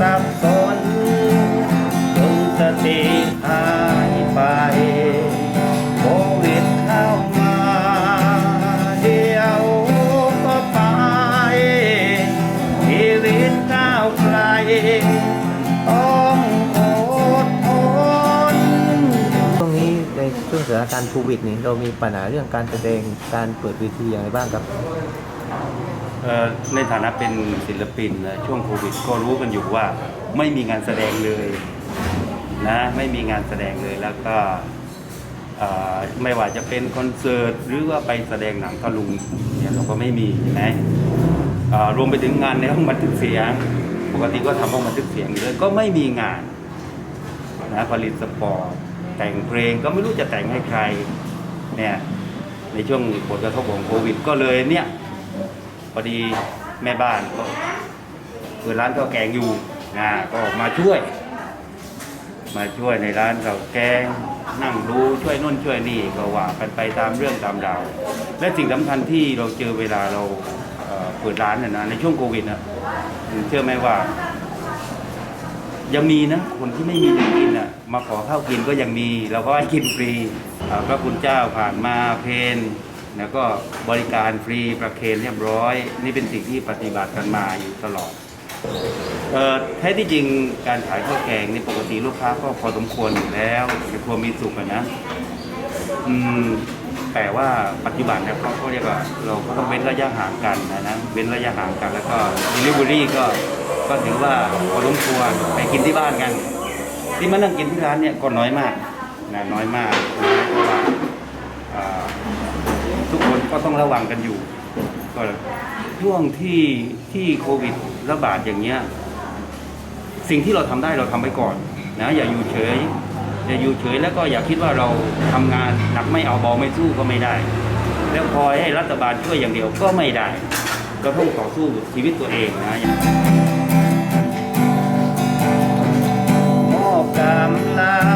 สับสนจนสติหายไปโควิดเข้ามาเดียวก็ไปชีวิตก้าวไกลต้องอดทนช่วงนี้ในช่วงสถานการณ์โควิดนี่เรามีปัญหาเรื่องการแสดงการเปิดเวทีอย่างไรบ้างครับ ในฐานะเป็นศิลปินนะช่วงโควิดก็รู้กันอยู่ว่าไม่มีงานแสดงเลยนะไม่มีงานแสดงเลยแล้วก็ไม่ว่าจะเป็นคอนเสิร์ตหรือว่าไปแสดงหนังตะลุงเนี่ยเราก็ไม่มีใช่ไหมรวมไปถึงงานในห้องบันทึกเสียง ปกติก็ทำห้องบันทึกเสียงเลยก็ไม่มีงานนะผลิตสปอร์ตแต่งเพลงก็ไม่รู้จะแต่งให้ใครเนี่ยในช่วงผลกระทบของโควิด ก็เลยเนี่ย พอดีแม่บ้านก็เปิดร้านข้าวแกงอยู่นะก็มาช่วย มาช่วยในร้านข้าวแกงนั่งดูช่วยนู่นช่วยนี่ก็ว่ากันไปตามเรื่องตามราวและสิ่งสำคัญที่เราเจอเวลาเราเปิดร้านนะในช่วงโควิดนะเชื่อไหมว่า ยังมีนะคนที่ไม่มีจะกินอะมาขอข้าวกินก็ยังมีเราก็ให้กินฟรีพระคุณเจ้าผ่านมาเพน แล้วก็บริการฟรีประเคนเรียบร้อย นี่เป็นสิ่งที่ปฏิบัติกันมาอยู่ตลอดแท้ที่จริงการขายข้าวแกงนี่ปกติลูกค้าก็พอสมควรอยู่แล้วจะพอมีสุขนะอืมแต่ว่าปัจจุบันเนี่ยเขาเขาเรียกว่าเราก็ต้องเว้นระยะห่างกันนะนะเว้นระยะห่างกันแล้วก็ delivery ก็ก็ถือว่าพอสมควรไปกินที่บ้านกัน ที่มานั่งกินที่ร้านเนี่ยก็น้อยมากนะน้อยมากนะเพราะว่า ทุกคนก็ต้องระวังกันอยู่ก็ช่วงที่ที่โควิดระบาดอย่างเงี้ยสิ่งที่เราทำได้เราทำไปก่อนนะอย่าอยู่เฉยอย่าอยู่เฉยแล้วก็อย่าคิดว่าเราทำงานหนักไม่เอาเบาไม่สู้ก็ไม่ได้ แล้วคอยให้รัฐบาลช่วยอย่างเดียวก็ไม่ได้เราต้องต่อสู้ชีวิตตัวเองนะมอบกำลัง